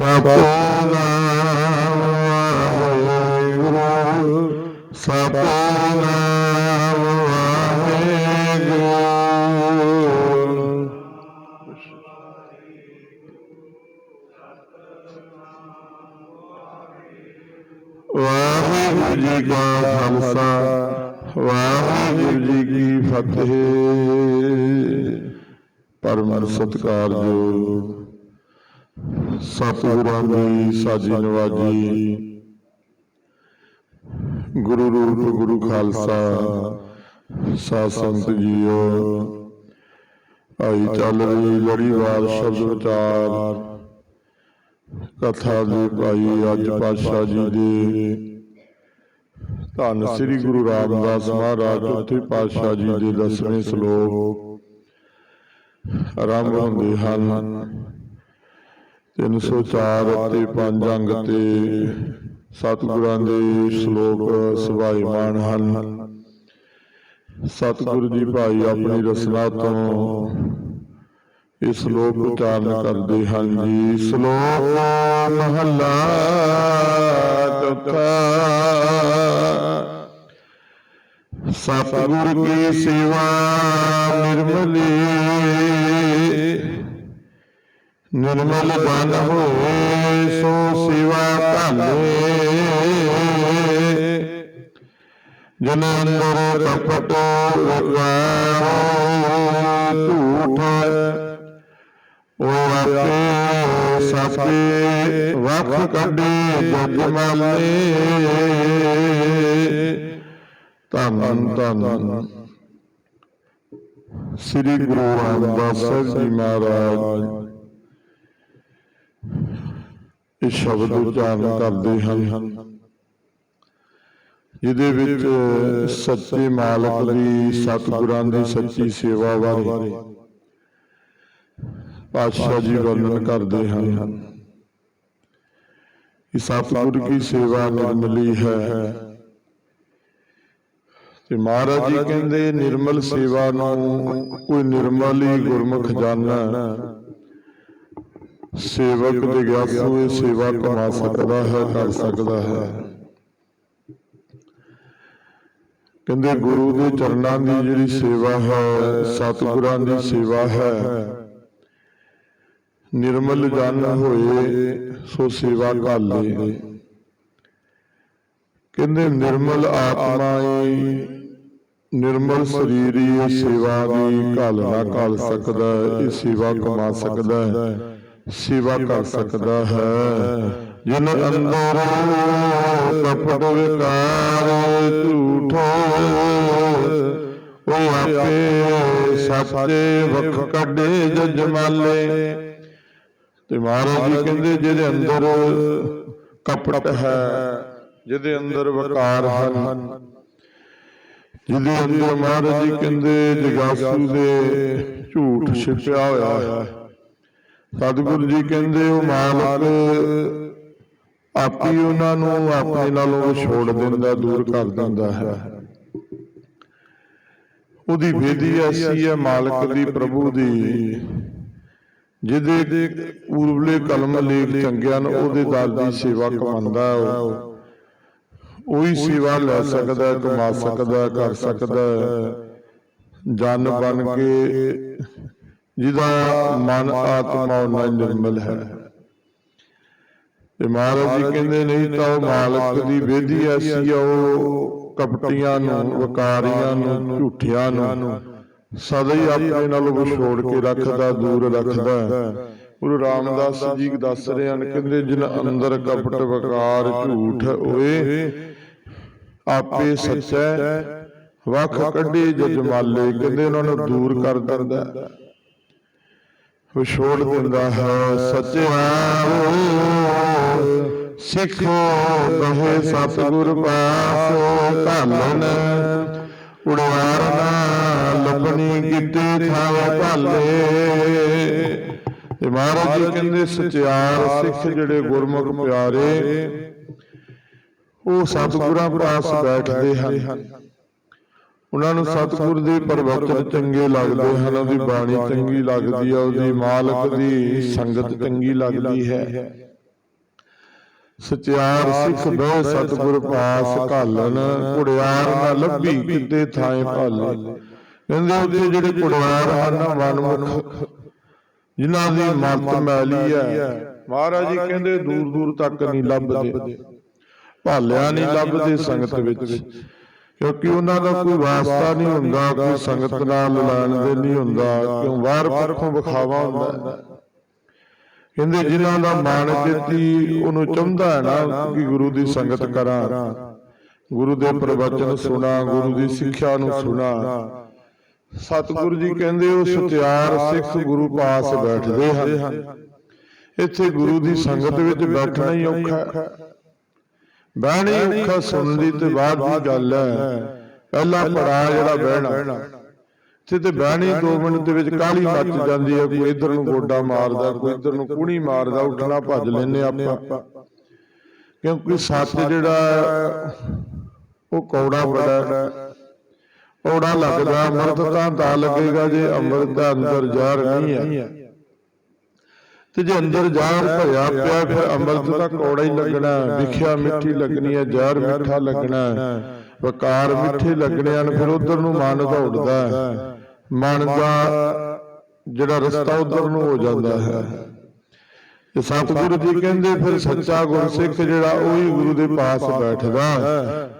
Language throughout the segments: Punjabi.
ਸਤਨਾਮ ਵਾਹਿਗੁਰੂ ਸਤਨਾਮ ਵਾਹਿਗੁਰੂ ਵਾਹਿਗੁਰੂ ਜੀ ਕਾ ਖਾਲਸਾ ਵਾਹਿਗੁਰੂ ਜੀ ਕੀ ਫਤਿਹ। ਪਰਮ ਸਤਿਕਾਰਯੋਗ ਸਤਿਗੁਰਾਂ ਦੀ ਸਾਜੀ ਨਵਾਜੀ। ਗੁਰੂ ਰੂਪ, ਗੁਰੂ ਖਾਲਸਾ, ਸਾਧ ਸੰਗਤ ਜੀਓ। ਆਈ ਚੱਲ ਰਹੀ ਲੜੀਵਾਰ ਸ਼ਬਦ ਵਿਚਾਰ ਕਥਾ ਦੇ ਭਾਈ ਅੱਜ ਪਾਤਸ਼ਾਹ ਜੀ ਦੇ। ਧੰਨ ਸ੍ਰੀ ਗੁਰੂ ਰਾਮਦਾਸ ਮਹਾਰਾਜ ਚੌਥੇ ਪਾਤਸ਼ਾਹ ਜੀ ਦੇ ਦਸਵੇਂ ਸ਼ਲੋਕ। ਆਰੰਭ ਹੁੰਦੇ ਹਨ। 304 ਅਤੇ ਪੰਜ ਅੰਗ ਤੇ ਸਤਿਗੁਰਾਂ ਦੇ ਸ਼ਲੋਕ ਸੁਭਾਈਮਾਨ ਹਨ। ਸਤਿਗੁਰੂ ਜੀ ਭਾਈ ਆਪਣੀ ਰਸਨਾ ਤੋਂ ਇਸ ਸ਼ਲੋਕ ਉਚਾਰਨ ਕਰਦੇ ਹਨ ਜੀ। ਸ਼ਲੋਕ ਮਹੱਲਾ ਚੌਥਾ। ਸਤਿਗੁਰ ਕੀ ਸੇਵਾ ਨਿਰਮਲੀ ਨਿਰਮਲ ਬਨ ਹੋਏ, ਸੋ ਸੇਵਾ ਭਾਲੇ ਜਨ ਅੰਦਰ ਕਪਟ ਵਕਾਰੋ ਝੂਠ। ਉਹ ਆਪੇ ਸਾਪੇ ਵਖ ਕੱਢੇ ਜਗ ਮਾਲੇ। ਧੰਨ ਧੰਨ। ਸ੍ਰੀ ਗੁਰੂ ਰਾਮਦਾਸ ਜੀ ਮਹਾਰਾਜ। ਇਹ ਸ਼ਬਦ ਉਚਾਰਨ ਕਰਦੇ ਹਨ। ਜਿਹਦੇ ਵਿੱਚ ਸੱਚੇ ਮਾਲਕ ਦੀ ਸਤਿਗੁਰਾਂ ਦੀ ਸੱਚੀ ਸੇਵਾ ਬਾਰੇ ਪਾਤਸ਼ਾਹ ਜੀ ਵਰਣਨ ਕਰਦੇ ਹਨ ਕਿ ਸਤਿਗੁਰ ਕੀ ਸੇਵਾ ਨਿਰਮਲੀ ਹੈ। ਤੇ ਮਹਾਰਾਜ ਜੀ ਕਹਿੰਦੇ ਨਿਰਮਲ ਸੇਵਾ ਨੂੰ ਕੋਈ ਨਿਰਮਲੀ ਗੁਰਮੁਖ ਜਾਣੈ। ਸੇਵਕ ਜਗਿਆਸੂ ਇਹ ਸੇਵਾ ਕਮਾ ਸਕਦਾ ਹੈ ਕਰ ਸਕਦਾ ਹੈ। ਕਹਿੰਦੇ ਗੁਰੂ ਦੇ ਚਰਨਾਂ ਦੀ ਜਿਹੜੀ ਸੇਵਾ ਹੈ ਸਤਿਗੁਰਾਂ ਦੀ ਸੇਵਾ ਹੈ। ਨਿਰਮਲ ਜਨ ਹੋਏ ਸੋ ਸੇਵਾ ਕਾਲੇ ਕਹਿੰਦੇ ਨਿਰਮਲ ਆਤਮਾ ਈ ਨਿਰਮਲ ਸਰੀਰ ਸੇਵਾ ਦੀ ਘਾਲ ਨਾ ਘਾਲ ਸਕਦਾ ਹੈ, ਇਹ ਸੇਵਾ ਕਮਾ ਸਕਦਾ ਹੈ। ਸੇਵਾ ਕਰ ਸਕਦਾ ਹੈ। ਜਿਨ ਅੰਦਰ ਕਪਟ ਵਿਕਾਰ ਝੂਠ ਉਹ ਆਪੇ ਸੱਚੇ ਵਖ ਕੱਢੇ ਜਜ ਮਾਲੇ ਤੇ ਮਹਾਰਾਜ ਜੀ ਕਹਿੰਦੇ ਜਿਹਦੇ ਅੰਦਰ ਕਪਟ ਹੈ ਜਿਹਦੇ ਅੰਦਰ ਵਕਾਰ ਹਨ। ਜਿਹਦੇ ਅੰਦਰ ਮਹਾਰਾਜ ਜੀ ਕਹਿੰਦੇ ਜਗਾਸੂ ਦੇ ਝੂਠ ਛਿਪਿਆ ਹੋਇਆ ਹੈ। ਸਤਿਗੁਰੂ ਜੀ ਕਹਿੰਦੇ ਉਹ ਮਾਲਕ ਆਪੀ ਉਹਨਾਂ ਨੂੰ ਆਪਣੇ ਨਾਲੋਂ ਛੋੜ ਦਿੰਦਾ, ਦੂਰ ਕਰ ਦਿੰਦਾ ਹੈ ਉਹਦੀ ਬੇਦੀ ਐਸੀ ਹੈ, ਮਾਲਕ ਦੀ ਪ੍ਰਭੂ ਦੀ, ਜਿਹਦੇ ਪੂਰਬਲੇ ਕਲਮ ਲੇਖ ਚੰਗਿਆਂ ਨੂੰ ਉਹਦੇ ਦਰ ਦੀ ਸੇਵਾ ਕਮਾਉਂਦਾ ਉਹ ਉਹੀ ਸੇਵਾ ਲੈ ਸਕਦਾ ਕਮਾ ਸਕਦਾ ਕਰ ਸਕਦਾ ਹੈ। ਜਨ ਬਨ ਕੇ ਜਿਹਦਾ ਮਨ ਆਤਮਾ ਉਹਨਾਂ ਨਿਰਮਲ ਹੈ ਤੇ ਮਹਾਰਾਜ ਜੀ ਕਹਿੰਦੇ ਨਹੀਂ ਤਾਂ ਉਹ ਮਾਲਕ ਦੀ ਬੇਦੀ ਐਸੀ ਆ ਉਹ ਕਪਟੀਆਂ ਨੂੰ ਵਕਾਰੀਆਂ ਨੂੰ ਝੂਠਿਆਂ ਨੂੰ ਸਦਾ ਹੀ ਆਪਣੇ ਨਾਲੋਂ ਵਿਛੋੜ ਕੇ ਰੱਖਦਾ ਦੂਰ ਰੱਖਦਾ। ਗੁਰੂ ਰਾਮਦਾਸ ਜੀ ਦੱਸ ਰਹੇ ਹਨ ਕਹਿੰਦੇ ਜਿਨ ਅੰਦਰ ਕਪਟ ਵਕਾਰ ਝੂਠ ਹੋਏ ਆਪੇ ਸੱਚਾ ਵਖ ਕੱਢੇ ਜਜਮਾਲੇ ਕਹਿੰਦੇ ਉਹਨਾਂ ਨੂੰ ਦੂਰ ਕਰ ਦਿੰਦਾ ਹੈ। ਵਿਛੋੜ ਦਿੰਦਾ ਹੈ ਸੱਚਿਆ ਸਿੱਖੋ, ਕਹੇ ਸਤਿਗੁਰ ਪਾਸੋ ਧੰਨ। ਉੜਵਾਰ ਲੱਭਣੀ ਕਿਤੇ ਥਾਵੇ ਭਾਲੇ। ਤੇ ਮਹਾਰਾਜ ਜੀ ਕਹਿੰਦੇ, ਸਚਿਆਰ ਸਿੱਖ ਜਿਹੜੇ ਗੁਰਮੁਖ ਪਿਆਰੇ, ਉਹ ਸਤਿਗੁਰਾਂ ਪਾਸ ਬੈਠਦੇ ਹਨ। ਉਹਨਾਂ ਨੂੰ ਸਤਿਗੁਰ ਦੇ ਪ੍ਰਵਚਨ ਚੰਗੇ ਲੱਗਦੇ ਹਨ ਉਹਦੀ ਬਾਣੀ ਚੰਗੀ ਲੱਗਦੀ ਹੈ ਉਹਦੀ ਮਾਲਕ ਦੀ ਸੰਗਤ ਚੰਗੀ ਲੱਗਦੀ ਹੈ। ਸਚਿਆਰ ਸਿੱਖ ਬਹਿ ਸਤਿਗੁਰ ਪਾਸ ਘਾਲਨ ਕੁੜਿਆਰ ਨਾ ਲੱਭੀ ਕਿਤੇ ਥਾਂ ਭਾਲੇ। ਕਹਿੰਦੇ ਉੱਥੇ ਜਿਹੜੇ ਕੁੜਿਆਰ ਹਨ ਮਨਮੁਖ ਜਿਨ੍ਹਾਂ ਦੀ ਮਤ ਮੈਲੀ ਹੈ। ਮਹਾਰਾਜ ਜੀ ਕਹਿੰਦੇ ਦੂਰ ਦੂਰ ਤੱਕ ਨਹੀਂ ਲੱਭਦੇ। ਭਾਲਿਆ ਨਹੀਂ ਲੱਭਦੇ ਸੰਗਤ ਵਿੱਚ। ਕਿਉਂਕਿ ਉਹਨਾਂ ਦਾ ਕੋਈ ਵਾਸਤਾ ਨਹੀਂ ਹੁੰਦਾ, ਕੋਈ ਸੰਗਤ ਨਾਲ ਲੈਣ ਦੇ ਨਹੀਂ ਹੁੰਦਾ, ਕਿਉਂ ਬਾਹਰ ਪੱਖੋਂ ਵਿਖਾਵਾ ਹੁੰਦਾ। ਕਹਿੰਦੇ ਜਿਨ੍ਹਾਂ ਦਾ ਮਨ ਚਿੱਤੀ ਉਹਨੂੰ ਚਾਹੁੰਦਾ ਹੈ ਨਾ ਕਿ ਗੁਰੂ ਦੀ ਸੰਗਤ ਕਰਾਂ। ਗੁਰੂ ਦੇ ਪ੍ਰਵਚਨ ਸੁਣਾ, ਗੁਰੂ ਦੀ ਸਿੱਖਿਆ ਨੂੰ ਸੁਣਾ। ਸਤਿਗੁਰੂ ਜੀ ਕਹਿੰਦੇ ਉਹ ਸਤਿਆਰ ਸਿੱਖ ਗੁਰੂ ਪਾਸ ਬੈਠਦੇ ਹਨ। ਇੱਥੇ ਗੁਰੂ ਦੀ ਸੰਗਤ ਵਿੱਚ ਬੈਠਣਾ ਹੀ ਔਖਾ ਹੈ। ਬਹਿਣੀ ਔਖਾ ਸੁਣਨ ਦੀ ਤੇ ਬਾਅਦ ਦੀ ਗੱਲ ਹੈ। ਪਹਿਲਾ ਪੜਾ ਜਿਹੜਾ ਬਹਿਣਾ। ਤੇ ਬਹਿਣੀ 2 ਮਿੰਟ ਦੇ ਵਿੱਚ ਕਾਲੀ ਮੱਚ ਜਾਂਦੀ ਹੈ ਕੋਈ ਇਧਰ ਨੂੰ ਗੋਡਾ ਮਾਰਦਾ ਕੋਈ ਇਧਰ ਨੂੰ ਕੁਣੀ ਮਾਰਦਾ ਉੱਠਣਾ ਭੱਜ ਲੈਨੇ ਆਪਾਂ। ਕਿਉਂਕਿ ਸੱਚ ਜਿਹੜਾ ਉਹ ਕੌੜਾ ਬੜਾ ਔੜਾ ਲੱਗਦਾ ਅੰਮ੍ਰਿਤ ਤਾਂ ਤਾਂ ਲੱਗੇਗਾ ਜੇ ਅੰਮ੍ਰਿਤ ਦਾ ਅੰਦਰ ਜ਼ਹਿਰ ਨਹੀਂ ਹੈ। ਤੇ ਜੇ ਅੰਦਰ ਜ਼ਹਿਰ ਭਰਿਆ ਪਿਆ ਫਿਰ ਅੰਮ੍ਰਿਤ ਤਾਂ ਕੌੜਾ ਹੀ ਲੱਗਣਾ ਵਿਖਿਆ ਮਿੱਠੀ ਲੱਗਣੀ ਹੈ ਜ਼ਹਿਰ ਮਿੱਠਾ ਲੱਗਣਾ। ਵਕਾਰ ਮਿੱਠੇ ਲੱਗਣੇ ਹਨ ਫਿਰ ਉਧਰ ਨੂੰ ਮਨ ਦੌੜਦਾ ਮਨ ਦਾ ਜਿਹੜਾ ਰਸਤਾ ਉਧਰ ਨੂੰ ਹੋ। ਜਾਂਦਾ ਹੈ। ਤੇ ਸਤਿਗੁਰੂ ਜੀ ਕਹਿੰਦੇ ਫਿਰ ਸੱਚਾ ਗੁਰਸਿੱਖ ਜਿਹੜਾ ਉਹੀ ਗੁਰੂ ਦੇ ਪਾਸ ਬੈਠਦਾ।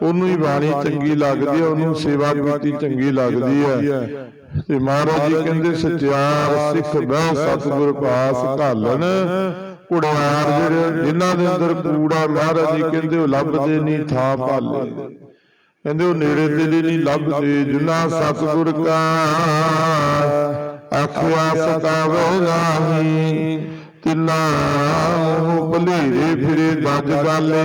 ਉਹਨੂੰ ਹੀ ਬਾਣੀ ਚੰਗੀ ਲੱਗਦੀ ਹੈ, ਉਹਨੂੰ ਸੇਵਾ ਕੀਤੀ ਚੰਗੀ ਲੱਗਦੀ ਹੈ। ਤੇ ਮਹਾਰਾਜ ਜੀ ਕਹਿੰਦੇ, ਸੱਚਿਆਰ ਸਿੱਖ ਬਹਿ ਸਤਿਗੁਰ ਪਾਸ ਘਾਲਣ। ਕੁੜਿਆਰ ਜਿਹੜੇ, ਜਿਨ੍ਹਾਂ ਦੇ ਅੰਦਰ ਕੂੜਾ ਮਹਾਰਾਜ ਜੀ ਕਹਿੰਦੇ, ਉਹ ਲੱਭਦੇ ਨਹੀਂ ਥਾਂ ਭਾਲੇ। ਕਹਿੰਦੇ, ਉਹ ਨੇੜੇ ਤੇੜੇ ਨਹੀਂ ਲੱਭਦੇ, ਜਿਨ੍ਹਾਂ ਸਤਿਗੁਰ ਕਾ। ਆਖਿਆ, ਸਤਾਵੇ ਨਾਹੀ ਉਹ ਭਲੇਰੇ ਫਿਰੇ ਦੱਜ ਗਾਲੇ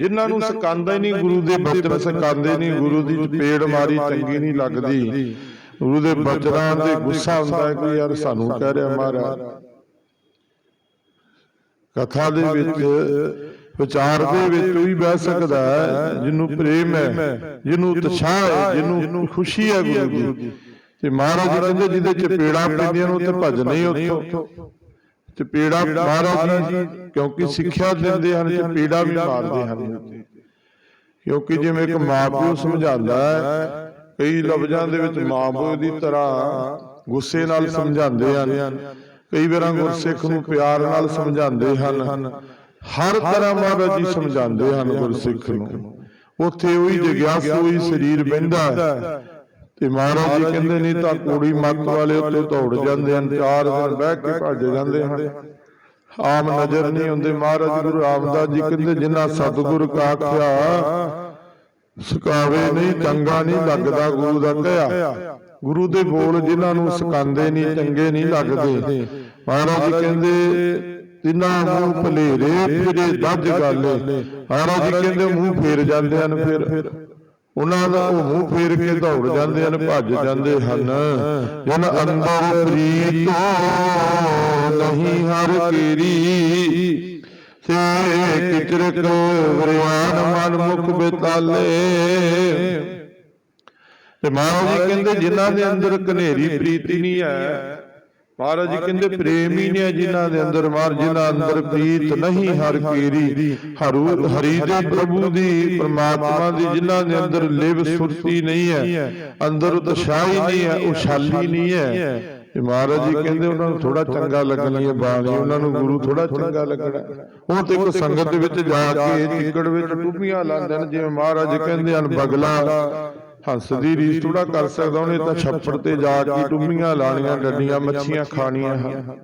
ਜਿਨ੍ਹਾਂ ਨੂੰ ਸਕਾਂਦਾ ਹੀ ਨਹੀਂ ਗੁਰੂ ਦੇ ਬਚਨ ਸਕਾਂਦੇ ਨਹੀਂ ਗੁਰੂ ਦੀ ਚਪੇੜ ਮਾਰੀ ਚੰਗੀ ਨਹੀਂ ਲੱਗਦੀ। ਗੁਰੂ ਦੇ ਬਚਨਾਂ ਤੇ ਗੁੱਸਾ ਹੁੰਦਾ ਹੈ ਕਿ ਯਾਰ ਸਾਨੂੰ ਕਹਿ ਰਿਹਾ ਮਹਾਰਾਜ ਕਥਾ ਦੇ ਵਿੱਚ ਵਿਚਾਰ ਦੇ ਵਿੱਚ ਕੋਈ ਬਹਿ ਸਕਦਾ ਹੈ ਜਿਹਨੂੰ ਪ੍ਰੇਮ ਹੈ ਜਿਹਨੂੰ ਉਤਸ਼ਾਹ ਹੈ ਜਿਹਨੂੰ ਖੁਸ਼ੀ ਹੈ ਗੁਰੂ ਦੀ। ਤੇ ਮਹਾਰਾਜ ਕਹਿੰਦੇ ਜਿਹਦੇ ਚਪੇੜਾ ਪੈਂਦੀਆਂ ਨੇ ਉੱਥੇ ਭੱਜ ਨਹੀਂ ਉੱਥੋਂ। ਚਪੇੜਾ ਮਹਾਰਾਜ ਜੀ ਕਿਉਂਕਿ ਸਿੱਖਿਆ ਦਿੰਦੇ ਹਨ ਚਪੇੜਾ ਵੀ ਮਾਰਦੇ ਹਨ। ਕਿਉਂਕਿ ਜਿਵੇਂ ਇੱਕ ਮਾਪਿਓ ਸਮਝਾਉਂਦਾ ਹੈ ਕਈ ਲਫ਼ਜ਼ਾਂ ਦੇ ਵਿੱਚ ਮਾਪਿਓ ਦੀ ਤਰ੍ਹਾਂ ਗੁੱਸੇ ਨਾਲ ਸਮਝਾਉਂਦੇ ਹਨ। ਕਈ ਵਾਰਾਂ ਗੁਰਸਿੱਖ ਨੂੰ ਪਿਆਰ ਨਾਲ ਸਮਝਾਉਂਦੇ ਹਨ। ਹਰ ਤਰ੍ਹਾਂ ਮਹਾਰਾਜ ਜੀ ਸਮਝਾਉਂਦੇ ਹਨ ਗੁਰਸਿੱਖ ਨੂੰ। ਉੱਥੇ ਉਹੀ ਜਗਿਆਸੂ ਹੀ ਸਰੀਰ ਬਹਿੰਦਾ ਹੈ। ਤੇ ਮਹਾਰਾਜ ਜੀ ਕਹਿੰਦੇ ਨਹੀਂ ਤਾਂ ਕੋੜੀ ਮੱਤ ਵਾਲੇ ਉੱਤੇ ਦੌੜ ਜਾਂਦੇ ਹਨ ਚਾਰ ਦਿਨ ਬਹਿ ਕੇ ਭੱਜ ਜਾਂਦੇ ਹਨ। ਆਮ ਨਜ਼ਰ ਨਹੀਂ ਹੁੰਦੇ ਮਹਾਰਾਜ ਗੁਰੂ ਰਾਮਦਾਸ ਜੀ ਕਹਿੰਦੇ ਜਿਨ੍ਹਾਂ ਸਤਿਗੁਰ ਕਾ ਆਖਿਆ ਸਕਾਵੇ ਨਹੀਂ ਚੰਗਾ ਨਹੀਂ ਲੱਗਦਾ ਗੁਰੂ ਦਾ ਕਹਿਆ। ਗੁਰੂ ਦੇ ਬੋਲ ਜਿਨ੍ਹਾਂ ਨੂੰ ਸਕਾਂਦੇ ਨਹੀਂ ਚੰਗੇ ਨਹੀਂ ਲੱਗਦੇ। ਮਹਾਰਾਜ ਜੀ ਕਹਿੰਦੇ ਤਿੰਨਾਂ ਮੂੰਹ ਭਲੇਰੇ ਫਿਰੇ ਦੱਜ ਗਾਲੇ ਮਹਾਰਾਜ ਜੀ ਕਹਿੰਦੇ ਮੂੰਹ ਫੇਰ ਜਾਂਦੇ ਹਨ ਫਿਰ। ਉਹਨਾਂ ਦਾ ਉਹ ਮੂੰਹ ਫੇਰ ਕੇ ਦੌੜ ਜਾਂਦੇ ਹਨ, ਭੱਜ ਜਾਂਦੇ ਹਨ। ਜਨ ਅੰਦਰ ਪ੍ਰੀਤ ਨਹੀਂ, ਹਰ ਕੀਰੀ ਸੇ ਕਿਚਰਕ ਵਰਿਆਨ ਮਨ ਮੁਖ ਬਿਤਾਲੇ। ਤੇ ਮਹਾਰਾਜ ਜੀ ਕਹਿੰਦੇ, ਜਿਨ੍ਹਾਂ ਦੇ ਅੰਦਰ ਕਨੇਰੀ ਪ੍ਰੀਤੀ ਨਹੀਂ ਹੈ ਮਹਾਰਾਜ ਜੀ ਕਹਿੰਦੇ ਪ੍ਰੇਮ ਹੈ ਜਿਨ੍ਹਾਂ ਦੇ ਅੰਦਰ ਮਾਰ ਜਿਨ੍ਹਾਂ ਅੰਦਰ ਪ੍ਰੀਤ ਨਹੀਂ ਹਰ ਕੀਰੀ। ਹਰੂ ਹਰੀ ਦੇ ਪ੍ਰਭੂ ਦੀ ਪਰਮਾਤਮਾ ਦੀ ਜਿਨ੍ਹਾਂ ਦੇ ਅੰਦਰ ਲਿਵ ਸੁਰਤੀ ਨਹੀਂ ਹੈ। ਅੰਦਰ ਉਤਸ਼ਾਹੀ ਨਹੀਂ ਹੈ ਉਛਾਲੀ ਨਹੀਂ ਹੈ। ਤੇ ਮਹਾਰਾਜ ਜੀ ਕਹਿੰਦੇ ਉਹਨਾਂ ਨੂੰ ਥੋੜਾ ਚੰਗਾ ਲੱਗਣੀ ਹੈ ਬਾਣੀ। ਉਹਨਾਂ ਨੂੰ ਗੁਰੂ ਥੋੜਾ ਚੰਗਾ ਲੱਗਣਾ। ਉਹ ਤੇ ਇੱਕ ਸੰਗਤ ਦੇ ਵਿੱਚ ਜਾ ਕੇ ਚਿੱਕੜ ਵਿੱਚ ਟੁੱਪੀਆਂ ਲਾਉਂਦੇ ਨੇ ਜਿਵੇਂ ਮਹਾਰਾਜ ਕਹਿੰਦੇ ਹਨ ਬਗਲਾ ਹੰਸ ਦੀ ਰੀਸ ਥੋੜਾ ਕਰ ਸਕਦਾ ਉਹਨੇ ਤਾਂ ਛੱਪੜ ਤੇ ਜਾ ਕੇ ਟੁੰਮੀਆਂ ਲਾਣੀਆਂ ਡੱਡੀਆਂ ਮੱਛੀਆਂ ਖਾਣੀਆਂ ਹਨ।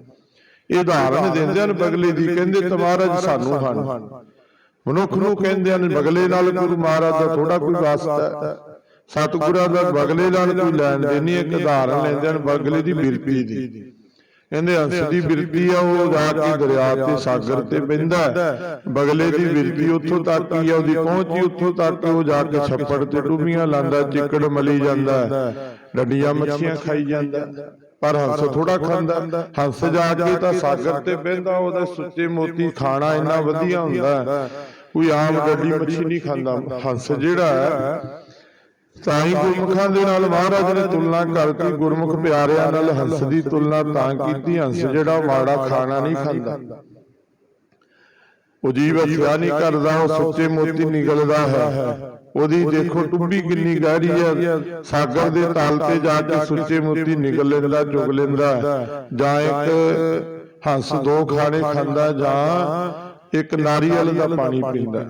ਇਹ ਉਦਾਹਰਨ ਦਿੰਦੇ ਹਨ ਬਗਲੇ ਦੀ ਕਹਿੰਦੇ ਤੇ ਮਹਾਰਾਜ ਸਾਨੂੰ ਹਨ। ਮਨੁੱਖ ਨੂੰ ਕਹਿੰਦੇ ਹਨ ਬਗਲੇ ਨਾਲ ਗੁਰੂ ਮਹਾਰਾਜ ਦਾ ਥੋੜਾ ਕੋਈ ਵਾਸਤਾ ਹੈ। ਸਤਿਗੁਰਾਂ ਦਾ ਬਗਲੇ ਨਾਲ ਕੋਈ ਲੈਣ ਦੇ ਨਹੀਂ ਇੱਕ ਉਦਾਹਰਨ ਲੈਂਦੇ ਹਨ ਬਗਲੇ ਦੀ। ਬਿਰਤੀ ਦੀ। ਕਹਿੰਦੇ ਹੰਸ ਦੀ ਬਿਰਤੀ ਆ ਉਹ ਜਾ ਕੇ ਦਰਿਆ ਤੇ ਸਾਗਰ ਤੇ ਬਹਿੰਦਾ। ਬਗਲੇ ਦੀ ਬਿਰਤੀ ਉੱਥੋਂ ਤੱਕ ਹੀ ਆ ਉਹਦੀ ਪਹੁੰਚ ਹੀ ਉੱਥੋਂ ਤੱਕ ਉਹ ਜਾ ਕੇ ਛੱਪੜ ਤੇ ਡੁੱਬੀਆਂ ਲਾਂਦਾ ਚਿੱਕੜ ਮਲੀ ਜਾਂਦਾ। ਡੱਡੀਆਂ ਮੱਛੀਆਂ ਖਾਈ ਜਾਂਦਾ। ਪਰ ਹੰਸ ਥੋੜਾ ਖਾਂਦਾ ਹੰਸ ਜਾ ਕੇ ਤਾਂ ਸਾਗਰ ਤੇ ਬਹਿੰਦਾ ਉਹਦਾ ਸੁੱਚੇ ਮੋਤੀ ਖਾਣਾ ਇੰਨਾ ਵਧੀਆ ਹੁੰਦਾ। ਕੋਈ ਆਮ ਡੱਡੀ ਮੱਛੀ ਨਹੀਂ ਖਾਂਦਾ ਹੰਸ ਜਿਹੜਾ ਹੈ ਤਾਂ ਹੀ ਗੁਰਮੁਖਾਂ ਦੇ ਨਾਲ ਮਹਾਰਾਜ ਨੇ ਤੁਲਨਾ ਕਰਤੀ, ਗੁਰਮੁਖ ਪਿਆਰਿਆਂ ਨਾਲ ਹੰਸ ਦੀ ਤੁਲਨਾ ਤਾਂ ਕੀਤੀ ਹੰਸ, ਜਿਹੜਾ ਮਾੜਾ ਖਾਣਾ ਨਹੀਂ ਖਾਂਦਾ। ਉਹ ਜੀਵ ਹੱਥਿਆ ਨਹੀਂ ਕਰਦਾ, ਉਹ ਸੁੱਚੇ ਮੋਤੀ ਨਿਕਲਦਾ ਹੈ। ਉਹਦੀ ਦੇਖੋ ਟੁੱਬੀ ਕਿੰਨੀ ਗਹਿਰੀ ਹੈ, ਸਾਗਰ ਦੇ ਤਲ ਤੇ ਜਾ ਕੇ ਸੁੱਚੇ ਮੋਤੀ ਨਿਕਲ ਲੈਂਦਾ, ਚੁਗ ਲੈਂਦਾ ਜਾਂ ਇੱਕ ਹੰਸ ਦੋ ਖਾਣੇ ਖਾਂਦਾ, ਜਾਂ ਇੱਕ ਨਾਰੀਅਲ ਦਾ ਪਾਣੀ ਪੀਂਦਾ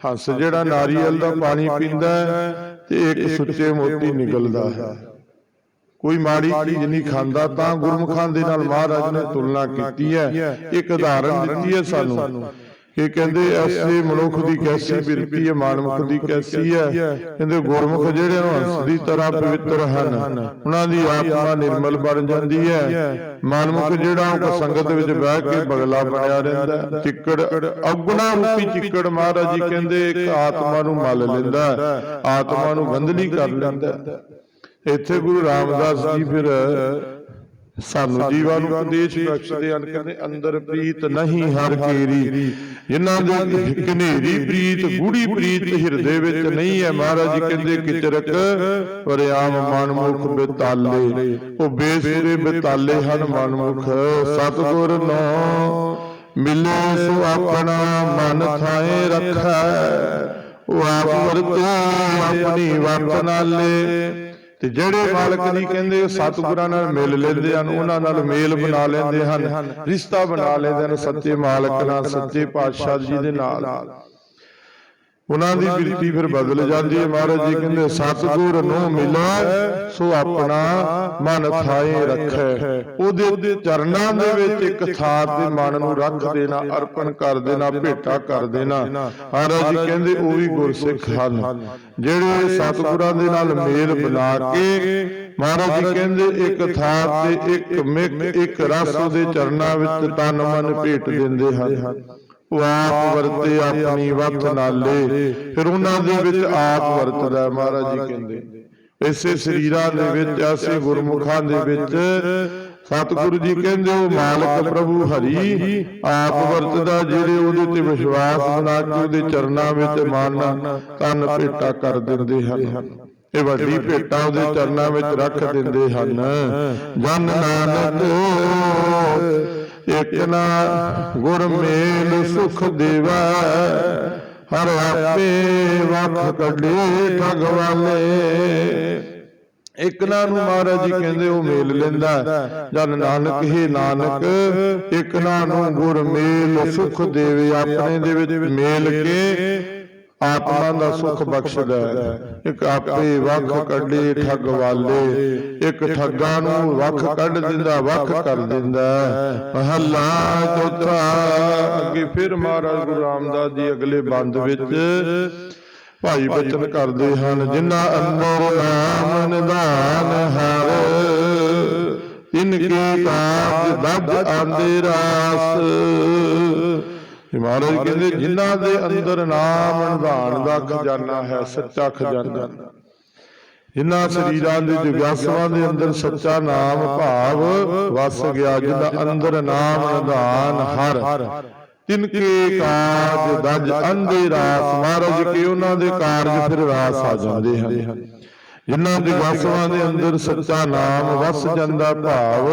ਹੰਸ ਜਿਹੜਾ ਨਾਰੀਅਲ ਦਾ ਪਾਣੀ ਪੀਂਦਾ ਤੇ ਇੱਕ ਸੁੱਚੇ ਮੋਤੀ ਨਿਕਲਦਾ ਹੈ। ਕੋਈ ਮਾੜੀ ਚੀਜ਼ ਨਹੀਂ ਖਾਂਦਾ ਤਾਂ ਗੁਰਮੁਖਾਂ ਦੇ ਨਾਲ ਮਹਾਰਾਜ ਨੇ ਤੁਲਨਾ ਕੀਤੀ ਹੈ। ਇੱਕ ਉਦਾਹਰਣ ਦਿੱਤੀ ਹੈ ਸਾਨੂੰ। ਕਿ ਕਹਿੰਦੇ ਐਸੇ ਮਨੁੱਖ ਦੀ ਕੈਸੀ ਬਿਰਤੀ ਹੈ ਮਾਨਮੁਖ ਦੀ ਕੈਸੀ ਹੈ ਕਹਿੰਦੇ ਗੁਰਮੁਖ ਜਿਹੜੇ ਹੰਸ ਦੀ ਤਰ੍ਹਾਂ ਪਵਿੱਤਰ ਹਨ। ਉਹਨਾਂ ਦੀ ਆਤਮਾ ਨਿਰਮਲ ਬਣ ਜਾਂਦੀ ਹੈ। ਮਾਨਮੁਖ ਜਿਹੜਾ ਉਹ ਸੰਗਤ ਵਿੱਚ ਬਹਿ ਕੇ ਬਗਲਾ ਬਣਿਆ ਰਹਿੰਦਾ। ਚਿੱਕੜ ਅਗੁਣਾ ਰੂਪੀ ਚਿੱਕੜ ਮਹਾਰਾਜ ਜੀ ਕਹਿੰਦੇ ਇੱਕ ਆਤਮਾ ਨੂੰ ਮਲ ਲੈਂਦਾ ਆਤਮਾ ਨੂੰ ਗੰਧਲੀ ਕਰ ਲੈਂਦਾ। ਇੱਥੇ ਗੁਰੂ ਰਾਮਦਾਸ ਜੀ ਫਿਰ ਸਾਨੂੰ ਜੀਵਾਂ ਨੂੰ ਉਪਦੇਸ਼ ਬਖਸ਼ਦੇ ਹਨ ਕਹਿੰਦੇ ਅੰਦਰ ਪ੍ਰੀਤ ਨਹੀਂ ਹਰ ਕੇਰੀ। ਜਿਨ੍ਹਾਂ ਦੇ ਕਨੇਰੀ ਪ੍ਰੀਤ ਗੂੜੀ ਪ੍ਰੀਤ ਹਿਰਦੇ ਵਿੱਚ ਨਹੀਂ ਹੈ। ਮਹਾਰਾਜ ਜੀ ਕਹਿੰਦੇ ਕਿਚਰਕ ਵਰਿਆਮ ਮਨਮੁਖ ਬਿਤਾਲੇ। ਉਹ ਬੇਸੁਰੇ ਬਿਤਾਲੇ ਹਨ ਮਨਮੁਖ। ਸਤਿਗੁਰ ਨੋ ਮਿਲੇ ਸੋ ਆਪਣਾ ਮਨ ਥਾਏ ਰੱਖੈ। ਉਹ ਆਪ ਵਰਤੋ ਆਪਣੀ ਵਰਤ ਨਾਲੇ ਤੇ ਜਿਹੜੇ ਮਾਲਕ ਦੀ ਕਹਿੰਦੇ ਸਤਿਗੁਰਾਂ ਨਾਲ ਮਿਲ ਲੈਂਦੇ ਹਨ ਉਹਨਾਂ ਨਾਲ ਮੇਲ ਬਣਾ ਲੈਂਦੇ ਹਨ ਰਿਸ਼ਤਾ ਬਣਾ ਲੈਂਦੇ ਹਨ ਸੱਚੇ ਮਾਲਕ ਨਾਲ ਸੱਚੇ ਪਾਤਸ਼ਾਹ ਜੀ ਦੇ ਨਾਲ। ਉਹਨਾਂ ਦੀ ਬਿਰਤੀ ਫਿਰ ਬਦਲ ਜਾਂਦੀ ਹੈ ਮਹਾਰਾਜ ਜੀ ਕਹਿੰਦੇ ਸਤਿਗੁਰ ਨੂੰ ਮਿਲੈ ਸੋ ਆਪਣਾ ਮਨ ਥਾਏ ਰੱਖੈ। ਉਹਦੇ ਚਰਨਾਂ ਦੇ ਵਿੱਚ ਇੱਕ ਥਾਂ ਤੇ ਮਨ ਨੂੰ ਰੱਖ ਦੇਣਾ ਅਰਪਣ ਕਰ ਦੇਣਾ ਭੇਟਾ ਕਰ ਦੇਣਾ। ਮਹਾਰਾਜ ਜੀ ਕਹਿੰਦੇ ਉਹ ਵੀ ਗੁਰਸਿੱਖ ਹਨ। ਜਿਹੜੇ ਸਤਿਗੁਰਾਂ ਦੇ ਨਾਲ ਮੇਲ ਬਣਾ ਕੇ ਮਹਾਰਾਜ ਜੀ ਕਹਿੰਦੇ ਇੱਕ ਥਾਂ ਤੇ ਇੱਕ ਮਿਕ ਇੱਕ ਰਸ ਉਹਦੇ ਚਰਨਾਂ ਵਿੱਚ ਤਨ ਮਨ ਭੇਟ ਦਿੰਦੇ ਹਨ। ਆਪ ਵਰਤੇ ਆਪਣੀ ਵਕਤ ਨਾਲੇ। ਫਿਰ ਉਹਨਾਂ ਦੇ ਵਿੱਚ ਆਪ ਵਰਤਦਾ ਮਹਾਰਾਜ ਜੀ ਕਹਿੰਦੇ। ਇਸੇ ਸਰੀਰਾਂ ਦੇ ਵਿੱਚ ਅਸੀਂ ਗੁਰਮੁਖਾਂ ਦੇ ਵਿੱਚ ਸਤਿਗੁਰੂ ਜੀ ਕਹਿੰਦੇ ਉਹ ਮਾਲਕ ਪ੍ਰਭੂ ਹਰੀ ਆਪ ਵਰਤਦਾ ਜਿਹੜੇ ਉਹਦੇ ਤੇ ਵਿਸ਼ਵਾਸ ਬਣਾ ਕੇ ਉਹਦੇ ਚਰਨਾਂ ਵਿੱਚ ਮਨ ਤਨ ਭੇਟਾ ਕਰ ਦਿੰਦੇ ਹਨ। ਇਹ ਵੱਡੀ ਭੇਟਾ ਉਹਦੇ ਚਰਨਾਂ ਵਿੱਚ ਰੱਖ ਦਿੰਦੇ ਹਨ। ਜਨ ਨਾਨਕ ਇਕ ਨਾ ਗੁਰ ਮੇਲ ਸੁਖ ਦੇਵਾ। ਹਰ ਆਪੇ ਵਖ ਕੱਢੇ ਠਗ ਵਾਲੇ। ਇਕ ਨਾ ਨੂੰ ਮਹਾਰਾਜ ਜੀ ਕਹਿੰਦੇ ਉਹ ਮੇਲ ਲੈਂਦਾ। ਜਨ ਨਾਨਕ ਹੀ ਨਾਨਕ ਇਕ ਨਾ ਨੂੰ ਗੁਰ ਮੇਲ ਸੁਖ ਦੇਵੇ। ਆਪਣੇ ਦੇ ਵਿੱਚ ਮੇਲ ਕੇ ਆਤਮਾ ਦਾ ਸੁਖ ਬਖਸ਼ਦਾ ਇੱਕ ਆਪੇ ਵੱਖ ਕੱਢੇ ਠੱਗ ਵਾਲੇ ਇੱਕ ਠੱਗਾਂ ਨੂੰ ਵੱਖ ਕੱਢ ਦਿੰਦਾ ਵੱਖ ਕਰ ਦਿੰਦਾ। ਮਹੱਲਾ ਚੌਥਾ ਅੱਗੇ ਫਿਰ ਮਹਾਰਾਜ ਗੁਰੂ ਰਾਮਦਾਸ ਜੀ ਅਗਲੇ ਬੰਦ ਵਿੱਚ ਭਾਈ ਬਚਨ ਕਰਦੇ ਹਨ ਜਿਨ੍ਹਾਂ ਅੰਦਰ ਨਾਮ ਨਿਧਾਨ ਹਰ ਤਿਨ ਕੇ ਕਾਜ ਦਬ ਆਂਦੇ ਰਾਸ। ਮਹਾਰਾਜ ਕਹਿੰਦੇ ਜਿਨ੍ਹਾਂ ਦੇ ਅੰਦਰ ਨਾਮ ਨਿਧਾਨ ਦਾ ਖਜ਼ਾਨਾ ਹੈ ਸੱਚਾ ਖਜ਼ਾਨਾ। ਜਿਨ੍ਹਾਂ ਸਰੀਰਾਂ ਦੇ ਜਗਾਸਵਾਂ ਦੇ ਅੰਦਰ ਸੱਚਾ ਨਾਮ ਭਾਵ ਵਸ ਗਿਆ ਜਿਹਦਾ ਅੰਦਰ ਨਾਮ ਨਿਧਾਨ ਹਰ। ਤਿਨ ਕੇ ਕਾਜ ਦਜ ਅੰਦੇ ਰਾਸ ਮਹਾਰਾਜ ਕੇ ਉਹਨਾਂ ਦੇ ਕਾਰਜ ਫਿਰ ਰਾਸ ਆ ਜਾਂਦੇ ਹਨ। ਜਿਨ੍ਹਾਂ ਦੇ ਵਸਵਾਂ ਦੇ ਅੰਦਰ ਸੱਚਾ ਨਾਮ ਵਸ ਜਾਂਦਾ ਭਾਵ